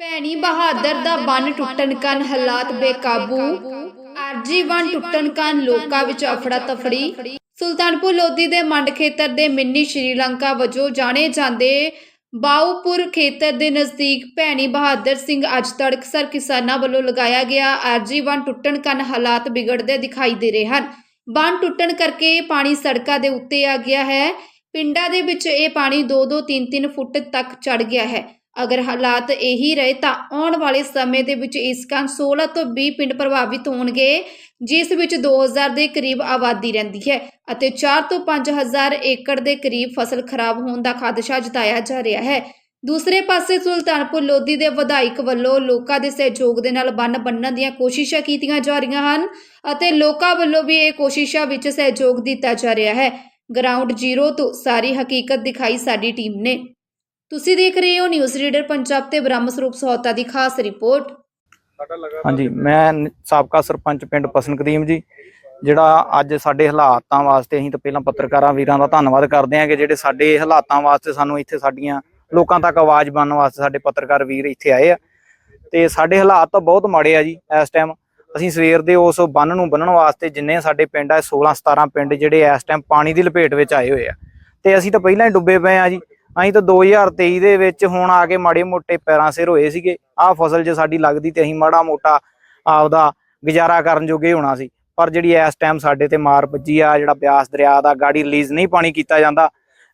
ਭੈਣੀ ਬਹਾਦਰ ਦਾ ਬੰਨ ਟੁੱਟਣ ਕਾਰਨ ਹਾਲਾਤ ਬੇਕਾਬੂ। ਆਰਜੀ ਬੰਨ ਟੁੱਟਣ ਕਾਰਨ ਲੋਕਾਂ ਵਿੱਚ ਅਫੜਾ ਤਫੜੀ ਸੁਲਤਾਨਪੁਰ ਲੋਧੀ ਦੇ ਮੰਡ ਖੇਤਰ ਦੇ ਮਿੰਨੀ ਸ਼੍ਰੀਲੰਕਾ ਵਜੋਂ ਜਾਣੇ ਜਾਂਦੇ ਬਾਉਪੁਰ ਖੇਤਰ ਦੇ ਨਜ਼ਦੀਕ ਭੈਣੀ ਬਹਾਦਰ ਸਿੰਘ ਅੱਜ ਤੜਕਸਰ ਕਿਸਾਨਾਂ ਵੱਲੋਂ ਲਗਾਇਆ ਗਿਆ ਆਰਜੀ ਬੰਨ ਟੁੱਟਣ ਕਾਰਨ ਹਾਲਾਤ ਵਿਗੜਦੇ ਦਿਖਾਈ ਦੇ ਰਹੇ ਹਨ। ਬੰਨ ਟੁੱਟਣ ਕਰਕੇ ਪਾਣੀ ਸੜਕਾਂ ਦੇ ਉੱਤੇ ਆ ਗਿਆ ਹੈ। ਪਿੰਡਾਂ ਦੇ ਵਿੱਚ ਇਹ ਪਾਣੀ 2-2 3-3 ਫੁੱਟ ਤੱਕ ਚੜ ਗਿਆ ਹੈ। ਅਗਰ ਹਾਲਾਤ ਇਹੀ ਰਹੇ ਤਾਂ ਆਉਣ ਵਾਲੇ ਸਮੇਂ ਦੇ ਵਿੱਚ ਇਸ ਕਾਰਨ 16 ਤੋਂ 20 ਪਿੰਡ ਪ੍ਰਭਾਵਿਤ ਹੋਣਗੇ, ਜਿਸ ਵਿੱਚ 2000 ਦੇ ਕਰੀਬ ਆਬਾਦੀ ਰਹਿੰਦੀ ਹੈ ਅਤੇ 4 ਤੋਂ 5000 ਏਕੜ ਦੇ ਕਰੀਬ ਫਸਲ ਖਰਾਬ ਹੋਣ ਦਾ ਖਦਸ਼ਾ ਜਤਾਇਆ ਜਾ ਰਿਹਾ ਹੈ। ਦੂਸਰੇ ਪਾਸੇ ਸੁਲਤਾਨਪੁਰ ਲੋਧੀ ਦੇ ਵਿਧਾਇਕ ਵੱਲੋਂ ਲੋਕਾਂ ਦੇ ਸਹਿਯੋਗ ਦੇ ਨਾਲ ਬੰਨ ਬੰਨਣ ਦੀਆਂ ਕੋਸ਼ਿਸ਼ਾਂ ਕੀਤੀਆਂ ਜਾ ਰਹੀਆਂ ਹਨ ਅਤੇ ਲੋਕਾਂ ਵੱਲੋਂ ਵੀ ਇਹ ਕੋਸ਼ਿਸ਼ਾਂ ਵਿੱਚ ਸਹਿਯੋਗ ਦਿੱਤਾ ਜਾ ਰਿਹਾ ਹੈ। ਗਰਾਊਂਡ ਜ਼ੀਰੋ ਤੋਂ ਸਾਰੀ ਹਕੀਕਤ ਦਿਖਾਈ ਸਾਡੀ ਟੀਮ ਨੇ। ਤੁਸੀਂ ਦੇਖ ਰਹੇ ਹੋ ਨਿਊਜ਼ ਰੀਡਰ ਪੰਜਾਬ ਤੇ ਬ੍ਰਹਮ ਸਰੂਪ ਸਹੋਤਾ ਦੀ ਖਾਸ ਰਿਪੋਰਟ। ਹਾਂਜੀ ਮੈਂ ਸਾਬਕਾ ਸਰਪੰਚ ਪਿੰਡ ਪਸਨ ਕਦੀਮ ਜੀ ਜਿਹੜਾ ਅੱਜ ਸਾਡੇ ਹਾਲਾਤਾਂ ਵਾਸਤੇ ਅਸੀਂ ਤਾਂ ਪਹਿਲਾਂ ਪੱਤਰਕਾਰਾਂ ਵੀਰਾਂ ਦਾ ਧੰਨਵਾਦ ਕਰਦੇ ਹਾਂ ਕਿ ਜਿਹੜੇ ਸਾਡੇ ਹਾਲਾਤਾਂ ਵਾਸਤੇ ਸਾਨੂੰ ਇੱਥੇ ਸਾਡੀਆਂ ਲੋਕਾਂ ਤੱਕ ਆਵਾਜ਼ ਬਣਨ ਵਾਸਤੇ ਸਾਡੇ ਪੱਤਰਕਾਰ ਵੀਰ ਇੱਥੇ ਆਏ ਆ। ਤੇ ਸਾਡੇ ਹਾਲਾਤ ਤਾਂ ਬਹੁਤ ਮਾੜੇ ਆ ਜੀ ਇਸ ਟਾਈਮ ਅਸੀਂ ਸਵੇਰ ਦੇ ਉਸ ਬੰਨ ਨੂੰ ਬੰਨਣ ਵਾਸਤੇ ਜਿੰਨੇ ਸਾਡੇ ਪਿੰਡ ਆ 16 17 ਪਿੰਡ ਜਿਹੜੇ ਇਸ ਟਾਈਮ ਪਾਣੀ ਦੀ ਲਪੇਟ ਵਿੱਚ ਆਏ ਹੋਏ ਆ। ਤੇ ਅਸੀਂ ਤਾਂ ਪਹਿਲਾਂ ਹੀ ਡੁੱਬੇ ਪਏ ਆ ਜੀ। ਅਸੀਂ ਤਾਂ 2023 ਦੇ ਵਿੱਚ ਹੁਣ ਆ ਕੇ ਮਾੜੇ ਮੋਟੇ ਪੈਰਾਂ ਸਿਰ ਹੋਏ ਸੀਗੇ। ਆਹ ਫਸਲ ਜੇ ਸਾਡੀ ਲੱਗਦੀ ਤੇ ਅਸੀਂ ਮਾੜਾ ਮੋਟਾ ਆਪਦਾ ਗੁਜ਼ਾਰਾ ਕਰਨ ਜੋਗੇ ਹੋਣਾ ਸੀ। ਪਰ ਜਿਹੜੀ ਇਸ ਟਾਈਮ ਸਾਡੇ ਤੇ ਮਾਰ ਵੱਜੀ ਆ, ਜਿਹੜਾ ਬਿਆਸ ਦਰਿਆ ਦਾ ਗਾੜੀ ਰਿਲੀਜ਼ ਨਹੀਂ ਪਾਣੀ ਕੀਤਾ ਜਾਂਦਾ,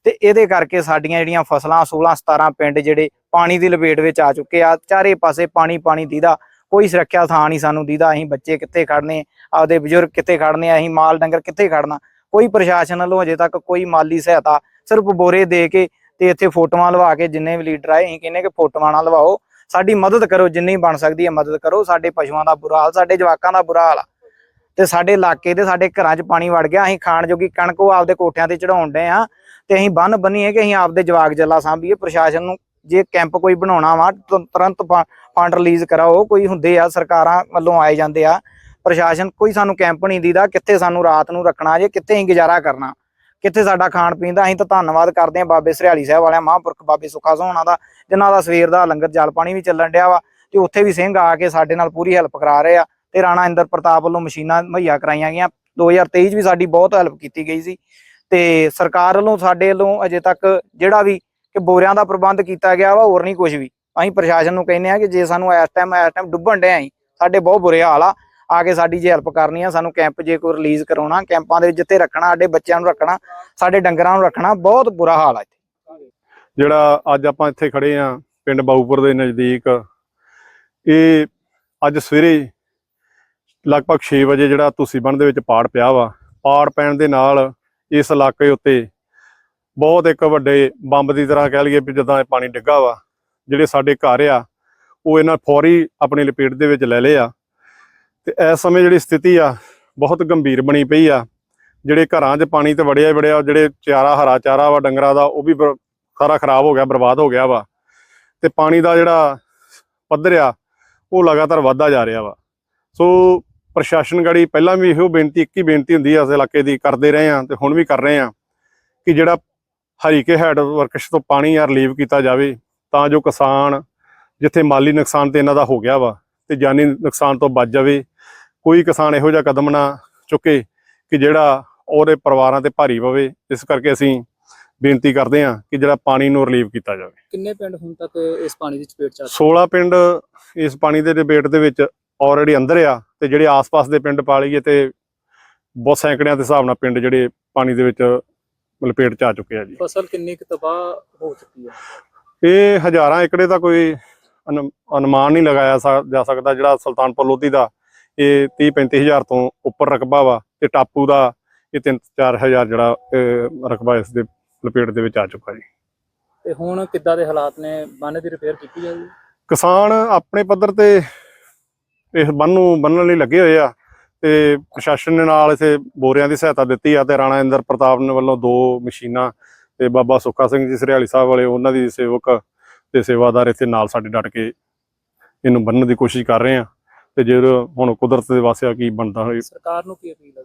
ਤੇ ਇਹਦੇ ਕਰਕੇ ਸਾਡੀਆਂ ਜਿਹੜੀਆਂ ਫਸਲਾਂ 16 17 ਪਿੰਡ ਜਿਹੜੇ ਪਾਣੀ ਦੀ ਲਪੇਟ ਵਿੱਚ ਆ ਚੁੱਕੇ ਆ, ਚਾਰੇ ਪਾਸੇ ਪਾਣੀ ਪਾਣੀ ਦੀਦਾ, ਕੋਈ ਸੁਰੱਖਿਆ ਥਾਂ ਨਹੀਂ ਸਾਨੂੰ ਦੀਦਾ, ਅਸੀਂ ਬੱਚੇ ਕਿੱਥੇ ਖੜਨੇ ਆਪਦੇ ਬਜ਼ੁਰਗ ਕਿੱਥੇ ਖੜਨੇ ਅਸੀਂ ਮਾਲ ਡੰਗਰ ਕਿੱਥੇ ਖੜਨਾ ਕੋਈ ਪ੍ਰਸ਼ਾਸਨ ਵੱਲੋਂ ਅਜੇ ਤੱਕ ਕੋਈ ਮਾਲੀ ਸਹਾਇਤਾ ਸਿਰਫ ਬੋਰੇ ਦੇ ਕੇ ਤੇ ਇੱਥੇ ਫੋਟੋਆਂ ਲਵਾ ਕੇ ਜਿੰਨੇ ਵੀ ਲੀਡਰ ਆਏ, ਅਸੀਂ ਕਹਿੰਨੇ ਕਿ ਫੋਟੋਆਂ ਨਾ ਲਵਾਓ। ਸਾਡੀ ਮਦਦ ਕਰੋ, ਜਿੰਨੀ ਬਣ ਸਕਦੀ ਹੈ ਮਦਦ ਕਰੋ। ਸਾਡੇ ਪਸ਼ੂਆਂ ਦਾ ਬੁਰਾ ਹਾਲ, ਸਾਡੇ ਜਵਾਕਾਂ ਦਾ ਬੁਰਾ ਹਾਲ ਤੇ ਸਾਡੇ ਇਲਾਕੇ ਦੇ, ਸਾਡੇ ਘਰਾਂ 'ਚ ਪਾਣੀ ਵੜ ਗਿਆ, ਅਸੀਂ ਖਾਣ ਜੋਗੀ ਕਣਕ ਉਹ ਆਪਦੇ ਕੋਠਿਆਂ ਤੇ ਚੜਾਉਣ ਡੇ ਆ ਤੇ ਅਸੀਂ ਬੰਨ ਬੰਨੀਏ ਕਿ ਅਸੀਂ ਆਪਦੇ ਜਵਾਕ ਜੱਲਾ ਸਾਂਭੀਏ। ਪ੍ਰਸ਼ਾਸਨ ਨੂੰ ਜੇ ਕੈਂਪ ਕੋਈ ਬਣਾਉਣਾ ਵਾ ਤੁਰੰਤ ਫੰਡ ਰਿਲੀਜ਼ ਕਰਾਓ। ਕੋਈ ਹੁੰਦੇ ਆ, ਸਰਕਾਰਾਂ ਵੱਲੋਂ ਆਏ ਜਾਂਦੇ ਆ। ਪ੍ਰਸ਼ਾਸਨ ਕੋਈ ਸਾਨੂੰ ਕੈਂਪ ਨਹੀਂ ਦੀਦਾ। ਕਿੱਥੇ ਸਾਨੂੰ ਰਾਤ ਨੂੰ ਰੱਖਣਾ ਜੇ, ਕਿੱਥੇ ਅਸੀਂ ਗੁਜ਼ਾਰਾ ਕਰਨਾ। ਕਿੱਥੇ ਸਾਡਾ ਖਾਣ ਪੀਣ ਦਾ? ਅਸੀਂ ਤਾਂ ਧੰਨਵਾਦ ਕਰਦੇ ਹਾਂ ਬਾਬੇ ਸਰਿਆਲੀ ਸਾਹਿਬ ਵਾਲਿਆਂ, ਮਹਾਂਪੁਰਖ ਬਾਬੇ ਸੁੱਖਾ ਸੋਹਣਾ ਦਾ, ਜਿਨ੍ਹਾਂ ਦਾ ਸਵੇਰ ਦਾ ਲੰਗਰ ਜਲ ਪਾਣੀ ਵੀ ਚੱਲਣ ਡਿਆ ਵਾ ਤੇ ਉੱਥੇ ਵੀ ਸਿੰਘ ਆ ਕੇ ਸਾਡੇ ਨਾਲ ਪੂਰੀ ਹੈਲਪ ਕਰਾ ਰਹੇ ਆ ਤੇ ਰਾਣਾ ਇੰਦਰ ਪ੍ਰਤਾਪ ਵੱਲੋਂ ਮਸ਼ੀਨਾਂ ਮੁਹੱਈਆ ਕਰਾਈਆਂ ਗਈਆਂ। 2023 ਚ ਵੀ ਸਾਡੀ ਬਹੁਤ ਹੈਲਪ ਕੀਤੀ ਗਈ ਸੀ ਤੇ ਸਰਕਾਰ ਵੱਲੋਂ ਸਾਡੇ ਵੱਲੋਂ ਅਜੇ ਤੱਕ ਜਿਹੜਾ ਵੀ ਕਿ ਬੋਰਿਆਂ ਦਾ ਪ੍ਰਬੰਧ ਕੀਤਾ ਗਿਆ ਵਾ, ਹੋਰ ਨਹੀਂ ਕੁਝ ਵੀ। ਅਸੀਂ ਪ੍ਰਸ਼ਾਸਨ ਨੂੰ ਕਹਿੰਦੇ ਆ ਕਿ ਜੇ ਸਾਨੂੰ ਇਸ ਟਾਈਮ ਇਸ ਟਾਈਮ ਡੁੱਬਣ ਡਿਆ ਅਸੀਂ, ਸਾਡੇ ਬਹੁਤ ਬੁਰੇ ਹਾਲ ਆ। ਆ ਕੇ ਸਾਡੀ ਜੇ ਹੈਲਪ ਕਰਨੀ ਆ, ਸਾਨੂੰ ਕੈਂਪ ਜੇ ਕੋਈ ਰਿਲੀਜ਼ ਕਰਾਉਣਾ ਕੈਂਪਾਂ ਦੇ ਵਿੱਚ ਜਿੱਥੇ ਰੱਖਣਾ, ਸਾਡੇ ਬੱਚਿਆਂ ਨੂੰ ਰੱਖਣਾ, ਸਾਡੇ ਡੰਗਰਾਂ ਨੂੰ ਰੱਖਣਾ, ਬਹੁਤ ਬੁਰਾ ਹਾਲ ਆ ਇੱਥੇ। ਜਿਹੜਾ ਅੱਜ ਆਪਾਂ ਇੱਥੇ ਖੜੇ ਆ, ਪਿੰਡ ਬਾਊਪੁਰ ਦੇ ਨਜ਼ਦੀਕ, ਇਹ ਅੱਜ ਸਵੇਰੇ ਲਗਭਗ 6 ਵਜੇ ਜਿਹੜਾ ਤੁਸੀਂ ਬੰਨ ਦੇ ਵਿੱਚ ਪਾੜ ਪਿਆ ਵਾ, ਪਾੜ ਪੈਣ ਦੇ ਨਾਲ ਇਸ ਇਲਾਕੇ ਉੱਤੇ ਬਹੁਤ ਇੱਕ ਵੱਡੇ ਬੰਬ ਦੀ ਤਰ੍ਹਾਂ ਕਹਿ ਲਈਏ ਵੀ ਜਦੋਂ ਇਹ ਪਾਣੀ ਡਿੱਗਾ ਵਾ, ਜਿਹੜੇ ਸਾਡੇ ਘਰ ਆ, ਉਹ ਇਹਨਾਂ ਫੌਰੀ ਆਪਣੀ ਲਪੇਟ ਦੇ ਵਿੱਚ ਲੈ ਲਏ ਆ। ਤੇ ਇਸ ਸਮੇਂ ਜਿਹੜੀ ਸਥਿਤੀ ਆ, ਬਹੁਤ ਗੰਭੀਰ ਬਣੀ ਪਈ ਆ। ਜਿਹੜੇ ਘਰਾਂ 'ਚ ਪਾਣੀ ਤੇ ਵੜਿਆ ਹੀ ਵੜਿਆ ਜਿਹੜੇ ਚਾਰਾ, ਹਰਾ ਚਾਰਾ ਵਾ, ਡੰਗਰਾਂ ਦਾ, ਉਹ ਵੀ ਬ- ਸਾਰਾ ਖਰਾਬ ਹੋ ਗਿਆ, ਬਰਬਾਦ ਹੋ ਗਿਆ ਵਾ। ਤੇ ਪਾਣੀ ਦਾ ਜਿਹੜਾ ਪੱਧਰ ਆ, ਉਹ ਲਗਾਤਾਰ ਵਧਦਾ ਜਾ ਰਿਹਾ ਵਾ। ਸੋ ਪ੍ਰਸ਼ਾਸਨ ਗੜੀ ਪਹਿਲਾਂ ਵੀ ਇਹੋ ਬੇਨਤੀ, ਇੱਕ ਹੀ ਬੇਨਤੀ ਹੁੰਦੀ ਆ, ਇਸ ਇਲਾਕੇ ਦੀ, ਕਰਦੇ ਰਹੇ ਆ ਤੇ ਹੁਣ ਵੀ ਕਰ ਰਹੇ ਆ ਕਿ ਜਿਹੜਾ ਹਰੀਕੇ ਹੈਡ ਵਰਕਸ਼ ਤੋਂ ਪਾਣੀ ਆ ਰਿਲੀਵ ਕੀਤਾ ਜਾਵੇ, ਤਾਂ ਜੋ ਕਿਸਾਨ ਜਿੱਥੇ ਮਾਲੀ ਨੁਕਸਾਨ ਤੇ ਇਹਨਾਂ ਦਾ ਹੋ ਗਿਆ ਵਾ, ਤੇ ਜਾਨੀ ਨੁਕਸਾਨ ਤੋਂ ਬਚ ਜਾਵੇ ਕੋਈ ਕਿਸਾਨ ਇਹੋ ਜਿਹਾ ਕਦਮ ਨਾ ਚੁੱਕੇ ਕਿ ਜਿਹੜਾ ਉਹਦੇ ਪਰਿਵਾਰਾਂ ਤੇ ਭਾਰੀ ਪਵੇ। ਇਸ ਕਰਕੇ ਅਸੀਂ ਬੇਨਤੀ ਕਰਦੇ ਹਾਂ ਕਿ ਜਿਹੜਾ ਪਾਣੀ ਨੂੰ ਰਿਲੀਵ ਕੀਤਾ ਜਾਵੇ। ਕਿੰਨੇ ਪਿੰਡ ਹੁਣ ਤੱਕ ਇਸ ਪਾਣੀ ਦੀ ਚਪੇਟ ਚ ਆ ਚੁੱਕੇ? 16 ਪਿੰਡ ਇਸ ਪਾਣੀ ਦੇ ਡਿਬੇਟ ਦੇ ਵਿੱਚ ਆਲਰੇਡੀ ਅੰਦਰ ਆ ਤੇ ਜਿਹੜੇ ਆਸ-ਪਾਸ ਦੇ ਪਿੰਡ ਪਾ ਲਈਏ ਤੇ ਬਹੁਤ ਸੈਂਕੜਿਆਂ ਦੇ ਹਿਸਾਬ ਨਾਲ ਪਿੰਡ ਜਿਹੜੇ ਪਾਣੀ ਦੇ ਵਿੱਚ ਲਪੇਟ ਚ ਆ ਚੁੱਕੇ ਆ ਜੀ। ਫਸਲ ਕਿੰਨੀ ਕੁ ਤਬਾਹ ਹੋ ਚੁੱਕੀ ਹੈ ਇਹ ਹਜ਼ਾਰਾਂ ਏਕੜੇ ਦਾ ਕੋਈ ਅਨੁ- ਅਨੁਮਾਨ ਨਹੀਂ ਲਗਾਇਆ ਜਾ ਸਕਦਾ ਜਿਹੜਾ ਸੁਲਤਾਨਪੁਰ ਲੋਧੀ ਦਾ ਇਹ 30 35000 ਤੋਂ ਉੱਪਰ ਰਕਬਾ ਵਾ ਤੇ ਟਾਪੂ ਦਾ ਇਹ 3-4000 ਜਿਹੜਾ ਅਹ, ਰਕਬਾ ਇਸ ਦੇ ਲਪੇਟ ਦੇ ਵਿੱਚ ਆ ਚੁੱਕਾ ਜੀ। ਤੇ ਹੁਣ ਕਿੱਦਾਂ ਦੇ ਹਾਲਾਤ ਨੇ? ਬੰਨ ਦੀ ਰਿਪੇਅਰ ਕੀਤੀ ਜਾਊਗੀ ਕਿਸਾਨ ਆਪਣੇ ਪੱਧਰ ਤੇ ਇਸ ਬੰਨ ਨੂੰ ਬੰਨਣ ਲਈ ਲੱਗੇ ਹੋਏ ਆ ਤੇ ਪ੍ਰਸ਼ਾਸਨ ਨੇ ਨਾਲ ਇਥੇ ਬੋਰਿਆਂ ਦੀ ਸਹਾਇਤਾ ਦਿੱਤੀ ਆ ਤੇ ਰਾਣਾ ਇੰਦਰ ਪ੍ਰਤਾਪ ਨੇ ਵੱਲੋਂ ਦੋ ਮਸ਼ੀਨਾਂ ਤੇ ਬਾਬਾ ਸੁੱਖਾ ਸਿੰਘ ਜੀ ਸਰਿਆਲੀ ਸਾਹਿਬ ਵਾਲੇ ਉਹਨਾਂ ਦੀ ਸੇਵਕ ਤੇ ਸੇਵਾਦਾਰ ਇੱਥੇ ਨਾਲ ਸਾਡੇ ਡਟ ਕੇ ਇਹਨੂੰ ਬੰਨਣ ਦੀ ਕੋਸ਼ਿਸ਼ ਕਰ ਰਹੇ ਆ। ਤੇ ਜੇ ਹੁਣ ਕੁਦਰਤ ਦੇ ਵਾਸਿਆ ਕੀ ਬਣਦਾ ਹੋਏ ਸਰਕਾਰ ਨੂੰ ਕੀ ਅਪੀਲ ਹੈ?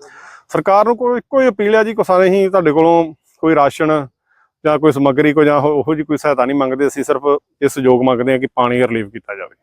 ਸਰਕਾਰ ਨੂੰ ਕੋਈ ਇੱਕੋ ਹੀ ਅਪੀਲ ਆ ਜੀ ਕਿਸਾਨ ਹੀ ਤੁਹਾਡੇ ਕੋਲੋਂ ਕੋਈ ਰਾਸ਼ਨ ਜਾਂ ਕੋਈ ਸਮੱਗਰੀ ਕੋ ਜਾਂ ਉਹ- ਜਿਹੀ ਕੋਈ ਸਹਾਇਤਾ ਨਹੀਂ ਮੰਗਦੇ। ਅਸੀਂ ਸਿਰਫ ਇਸ ਸਹਿਯੋਗ ਮੰਗਦੇ ਹਾਂ ਕਿ ਪਾਣੀ ਰਿਲੀਵ ਕੀਤਾ ਜਾਵੇ।